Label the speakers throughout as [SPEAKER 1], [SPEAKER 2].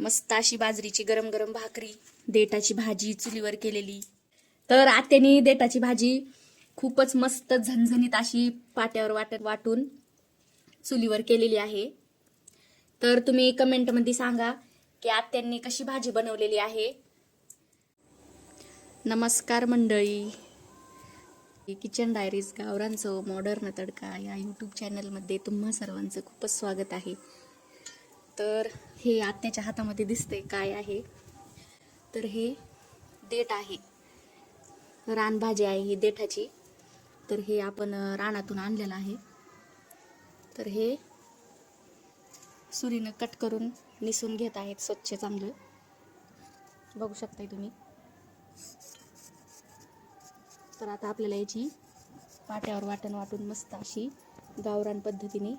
[SPEAKER 1] मस्त अशी बाजरीची गरम गरम भाकरी देटाची भाजी चुलीवर केलेली. तर आत्यानी देटाची भाजी खूपच मस्त झणझणीत अशी पाट्यावर वाटत वाटून चुलीवर केलेली आहे. तर तुम्ही कमेंटमध्ये सांगा की आत्यांनी कशी भाजी बनवलेली आहे. नमस्कार मंडळी. किचन डायरीज गावरांचं मॉडर्न तडका या यूट्यूब चॅनलमध्ये तुम्हा सर्वांचं खूपच स्वागत आहे. तर हे आत्याच्या हातामध्ये दिसतंय काय आहे. तर हे देठ आहे. रानभाजी आहे ही देठाची. तर हे आपण रानातून आणलेलं आहे. तर हे सुरीनं कट करून निसून घेत आहेत स्वच्छ चांगलं. बघू शकताय तुम्ही. तर आता आपल्याला याची पाट्यावर वाटण वाटून मस्त अशी गावरान पद्धतीने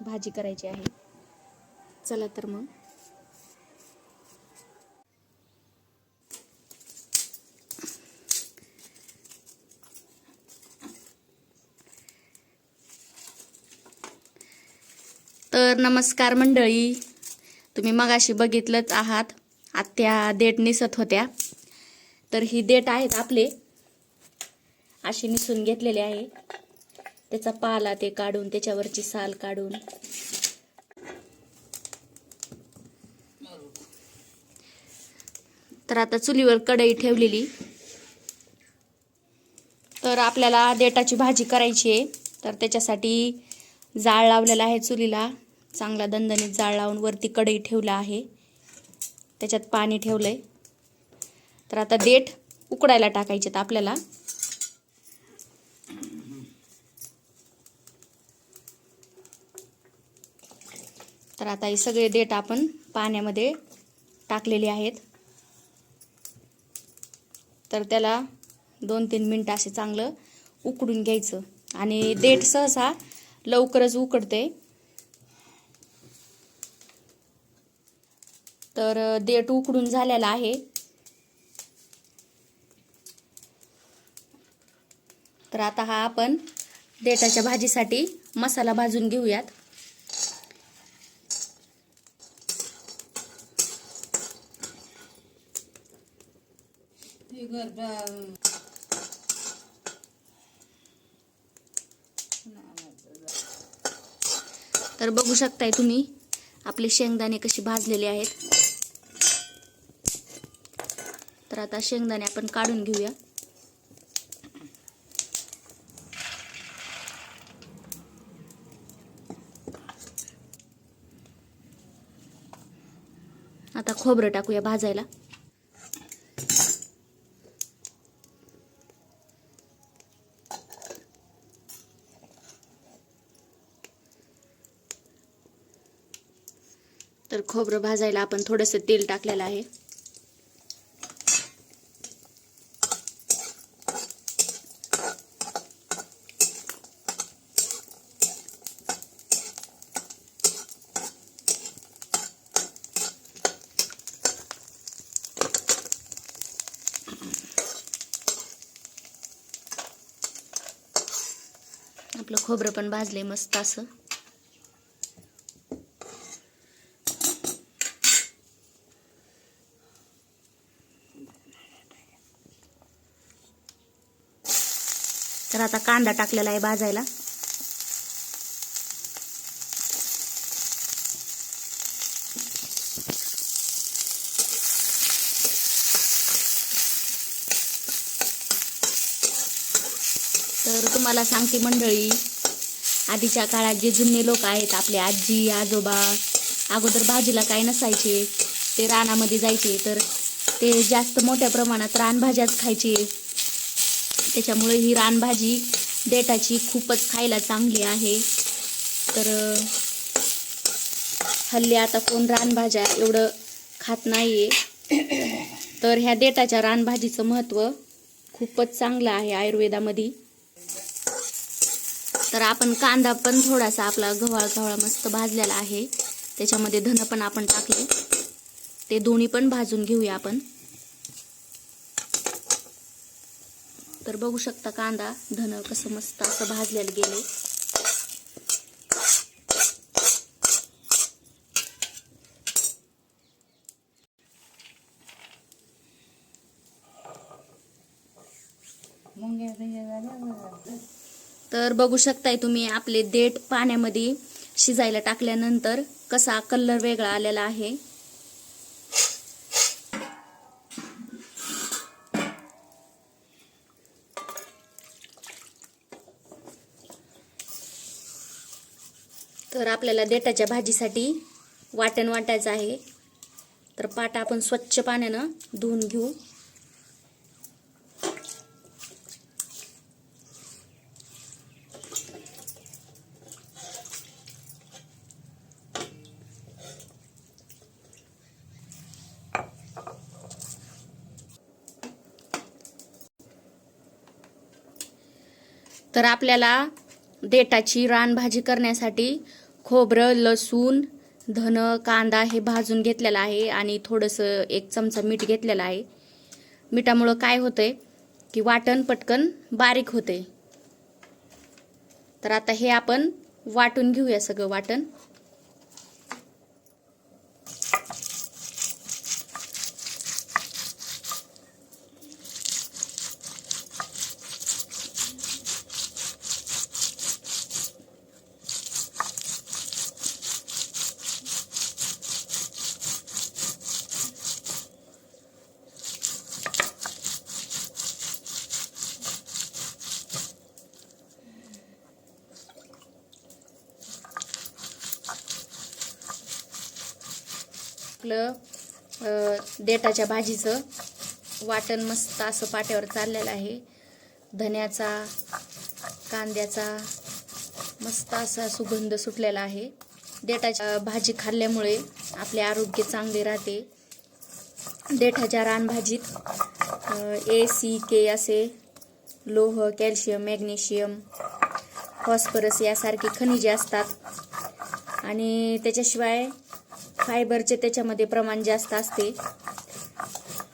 [SPEAKER 1] भाजी करायची आहे. चला तर मग. तर नमस्कार मंडळी तुम्ही मगाशी बघितलंच आहात आत्या देठ निसत होत्या. तर ही देठ आहेत आपले अशी निसून घेतलेली आहे. त्याचा पाला ते काढून त्याच्यावरची साल काढून. तर आता चुलीवर कढई ठेवलेली. तर आपल्याला देटाची भाजी करायची आहे. तर त्याच्यासाठी जाळ लावलेला आहे चुलीला. चांगला दणदणीत जाळ लावून वरती कढई ठेवला आहे. त्याच्यात पाणी ठेवलंय. तर आता देठ उकडायला टाकायचे आहेत आपल्याला. तर आता हे सगळे देठ आपण पाण्यामध्ये टाकलेले आहेत. तर त्याला दोन तीन मिनटं असे चांगलं उकडून घ्यायचं. आणि देठ सहसा लवकरच उकडते. तर देठ उकडून झालेला आहे. तर आता हा आपण देठाच्या भाजीसाठी मसाला भाजून घेऊयात. तर बघू शकताय तुम्ही आपले शेंगदाणे कसे भाजलेले आहेत. तर आता शेंगदाणे आपण काढून घेऊया. आता खोबरं टाकूया भाजायला. खोबरं भाजायला आपण थोडंसं तेल टाकलेलं आहे. आपलं खोबरं पण भाजले मस्त असं. तर आता कांदा टाकलेला आहे भाजायला. तर तुम्हाला सांगते मंडळी आधीच्या काळात जे जुने लोक आहेत आपले आजी आजोबा अगोदर भाजीला काय नसायचे ते रानामध्ये जायचे तर ते जास्त मोठ्या प्रमाणात रानभाज्याच खायचे. त्याच्यामुळे ही रानभाजी देठाची खूपच खायला चांगली आहे. तर हल्ली आता कोण रानभाज्या एवढं खात नाहीये. तर ह्या देठाच्या रानभाजीचं महत्त्व खूपच चांगलं आहे आयुर्वेदामध्ये. तर आपण कांदा पण थोडासा आपला गव्हाळ गव्हाळ मस्त भाजलेला आहे. त्याच्यामध्ये धन पण आपण टाकले. ते दोन्ही पण भाजून घेऊया आपण. तर बघू शकता कांदा धन कसं मस्त असं भाजलेलं गेले तर बघू शकताय तुम्ही आपले देठ पाण्यामध्ये शिजायला टाकल्यानंतर कसा कलर वेगळा आलेला आहे. आपल्याला देठाच्या भाजीसाठी वाटण वाटायचं आहे. तर पाटा आपण स्वच्छ पाण्यानं धुवून घेऊ. तर आपल्याला देठाची रानभाजी करण्यासाठी खोबरं लसूण धन कांदा हे भाजून घेतलेला आहे आणि थोडंसं एक चमचा मीठ घेतलेलं आहे. मिठामुळं काय होतंय की वाटण पटकन बारीक होते तर आता हे आपण वाटून घेऊया सगळं वाटण. आपलं देटाच्या देठाच्या भाजीचं वाटण मस्त असं पाट्यावर चाललेलं आहे. धन्याचा कांद्याचा मस्त असा सुगंध सुटलेला आहे. देठाच्या भाजी खाल्ल्यामुळे आपले आरोग्य चांगले राहते. देठाच्या रानभाजीत ए सी के असे लोह कॅल्शियम मॅग्नेशियम फॉस्फरस यासारखी खनिजे असतात. आणि त्याच्याशिवाय फायबरचे त्याच्यामध्ये प्रमाण जास्त असते.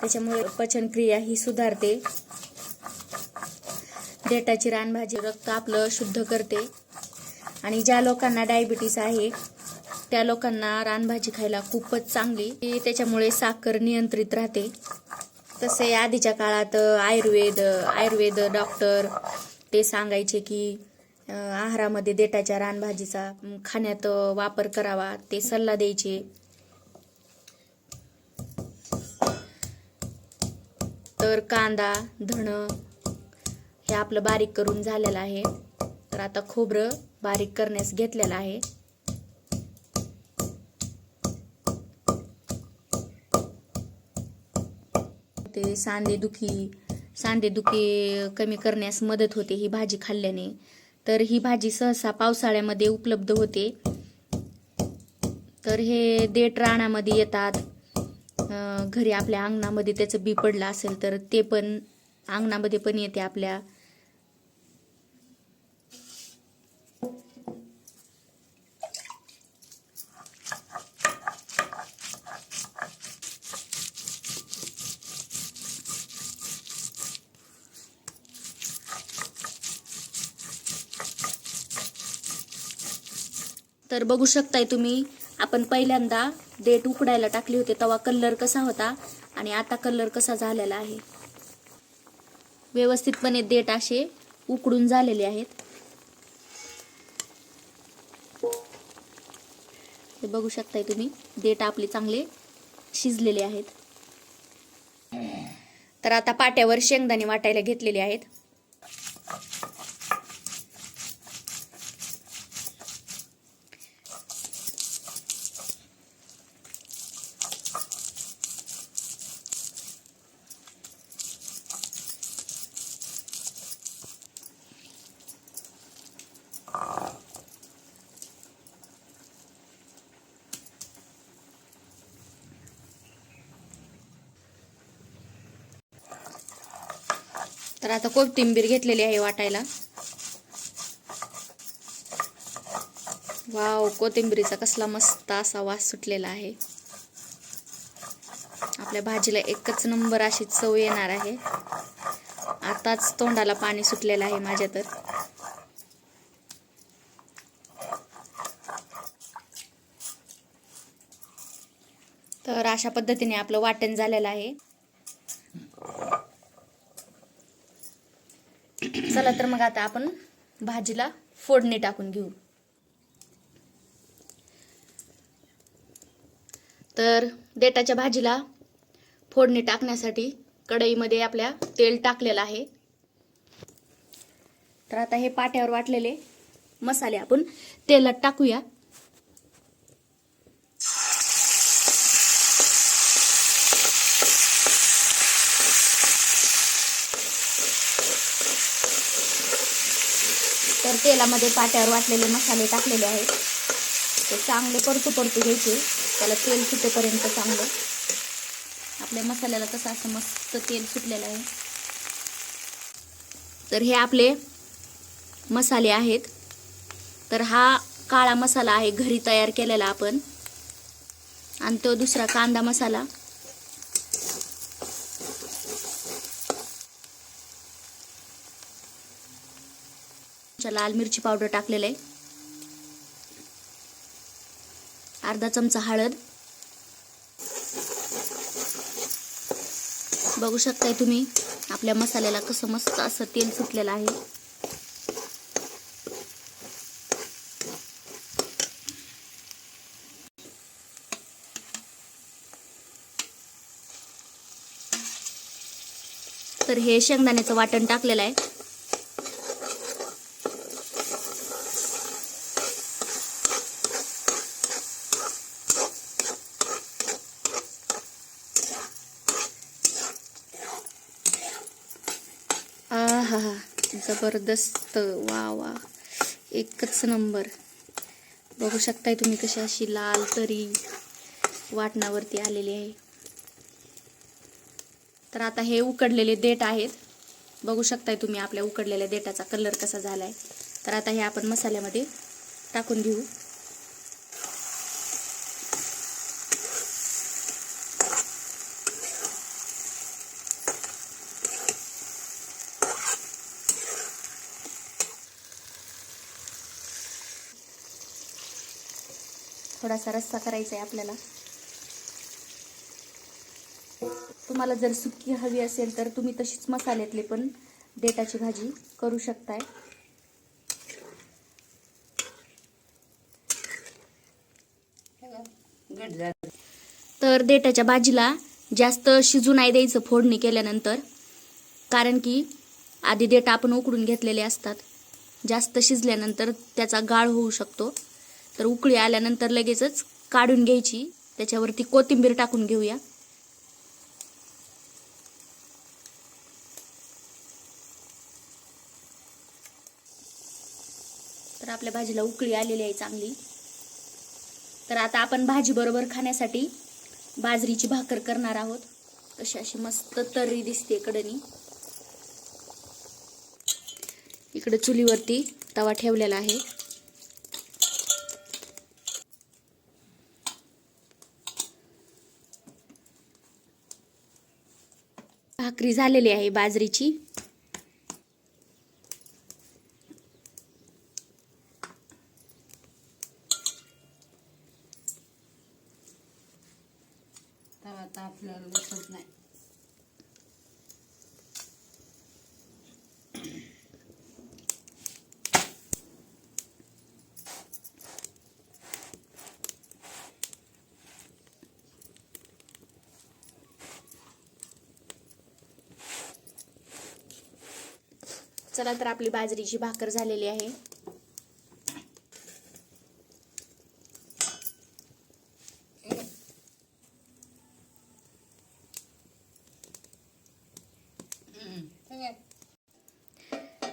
[SPEAKER 1] त्याच्यामुळे पचनक्रिया ही सुधारते. देठाची रानभाजी रक्त आपलं शुद्ध करते. आणि ज्या लोकांना डायबिटीस आहे त्या लोकांना रानभाजी खायला खूपच चांगली. ती त्याच्यामुळे साखर नियंत्रित राहते. तसे आधीच्या काळात आयुर्वेद आयुर्वेद डॉक्टर ते सांगायचे की आहारामध्ये देठाच्या रानभाजीचा खाण्यात वापर करावा ते सल्ला द्यायचे. तर कांदा धणं हे आपलं बारीक करून झालेलं आहे. तर आता खोबरं बारीक करण्यास घेतलेलं आहे. ते सांधेदुखी सांधेदुखी कमी करण्यास मदत होते ही भाजी खाल्ल्याने. तर ही भाजी सहसा पावसाळ्यामध्ये उपलब्ध होते. तर हे देठ रानामध्ये येतात. घरी आपल्या अंगणामध्ये त्याचं बी पडलं असेल तर ते पण अंगणामध्ये पण येते आपल्या. तर बघू शकताय तुम्ही आपण पहिल्यांदा देठ उकडायला टाकली होती तेव्हा कलर कसा होता आणि आता कलर कसा झालेला आहे. व्यवस्थितपणे देठ असे उकडून झालेले आहेत. हे बघू शकताय तुम्ही देठ आपले चांगले शिजलेले आहेत. तर आता पाट्यावर शेंगदाणे वाटायला घेतलेले आहेत. तर आता कोथिंबीर घेतलेली आहे वाटायला. वाव कोथिंबीरीचा कसला मस्त असा वास सुटलेला आहे. आपल्या भाजीला एकच नंबर अशी चव येणार आहे. आताच तोंडाला पाणी सुटलेलं आहे माझ्या तर. तर अशा पद्धतीने आपलं वाटण झालेलं आहे. चला तर मग आता आपण भाजीला फोडणी टाकून घेऊ. तर देटाच्या भाजीला फोडणी टाकण्यासाठी कढईमध्ये आपल्या तेल टाकलेलं आहे. तर आता हे पाट्यावर वाटलेले मसाले आपण तेलात टाकूया. तर पाट्यावर वाटलेले मसाले टाकलेले आहेत. ते चांगले परतू परतू घ्यायचे. त्याला तेल सुटेपर्यंत चांगलं. आपल्या मसाल्याला कसं असं मस्त तेल सुटलेलं आहे. तर हे आपले मसाले आहेत. तर हा काळा मसाला आहे घरी तयार केलेला आपण. आणि तो दुसरा कांदा मसाला. लाल मिरची पावडर टाकलेलं आहे. अर्धा चमचा हळद. बघू शकताय तुम्ही आपल्या मसाल्याला कसं मस्त असं तेल सुटलेलं आहे. तर हे शेंगदाण्याचं वाटण टाकलेलं आहे. जबरदस्त. वा वा. एकच नंबर. बघू शकताय तुम्ही कशी अशी लाल तरी वाटणावरती आलेली आहे. तर आता हे उकडलेले देठ आहेत. बघू शकताय तुम्ही आपल्या उकडलेल्या देठाचा कलर कसा झालाय. तर आता हे आपण मसाल्यामध्ये टाकून घेऊ. थोडासा रस्सा करायचा आहे आपल्याला. तुम्हाला जर सुकी हवी असेल तर तुम्ही तशीच मसाल्यातले पण देटाची भाजी करू शकताय. तर देटाच्या भाजीला जास्त शिजू नाही द्यायचं फोडणी केल्यानंतर कारण की आधी देठ आपण उकडून घेतलेले असतात. जास्त शिजल्यानंतर त्याचा गाळ होऊ शकतो. तर उकळी आल्यानंतर लगेचच काढून घ्यायची. त्याच्यावरती कोथिंबीर टाकून घेऊया. तर आपल्या भाजीला उकळी आलेली आहे चांगली. तर आता आपण भाजी बरोबर खाण्यासाठी बाजरीची भाकर करणार आहोत. कशी अशी मस्त तर्री दिसते कडनी. इकडे चुलीवरती तवा ठेवलेला आहे. भाकरी झालेली आहे बाजरीची. चला तर आपली बाजरीची भाकर झालेली आहे.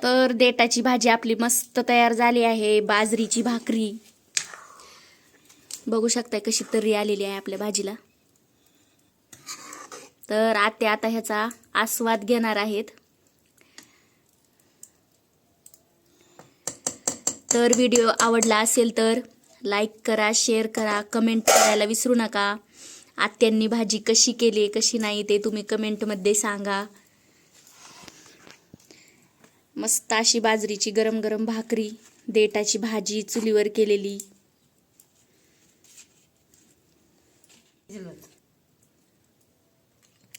[SPEAKER 1] तर देटाची भाजी आपली मस्त तयार झाली आहे बाजरीची भाकरी. बघू शकताय कशी तर्री आलेली आहे आपल्या भाजीला. तर आत्या आता ह्याचा आस्वाद घेणार आहेत. तर व्हिडिओ आवडला असेल तर लाईक करा शेअर करा कमेंट करायला विसरू नका. आत्यांनी भाजी कशी केली कशी नाही ते तुम्ही कमेंटमध्ये सांगा. मस्त अशी बाजरीची गरम गरम भाकरी देटाची भाजी चुलीवर केलेली.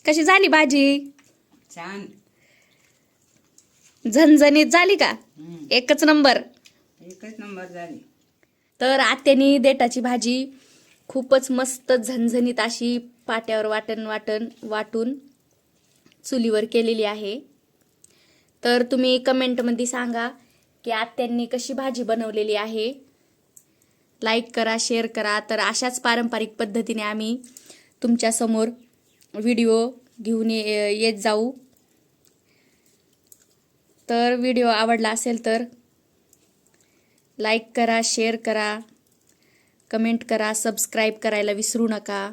[SPEAKER 1] कशी झाली भाजी?
[SPEAKER 2] छान.
[SPEAKER 1] झणझणीत झाली का. एकच नंबर
[SPEAKER 2] एकच नंबर झाली.
[SPEAKER 1] तर आत्यानी देटाची भाजी खूपच मस्त झणझणीत अशी पाट्यावर वाटण वाटण वाटून चुलीवर केलेली आहे. तर तुम्ही कमेंटमध्ये सांगा की आत्यांनी कशी भाजी बनवलेली आहे. लाईक करा शेअर करा. तर अशाच पारंपरिक पद्धतीने आम्ही तुमच्यासमोर व्हिडिओ घेऊन ये- येत जाऊ. तर व्हिडिओ आवडला असेल तर लाईक करा शेअर करा कमेंट करा सबस्क्राईब करायला विसरू नका.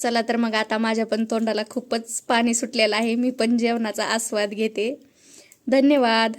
[SPEAKER 1] चला तर मग आता माझ्या पण तोंडाला खूपच पाणी सुटलेलं आहे. मी पण जेवणाचा आस्वाद घेते. धन्यवाद.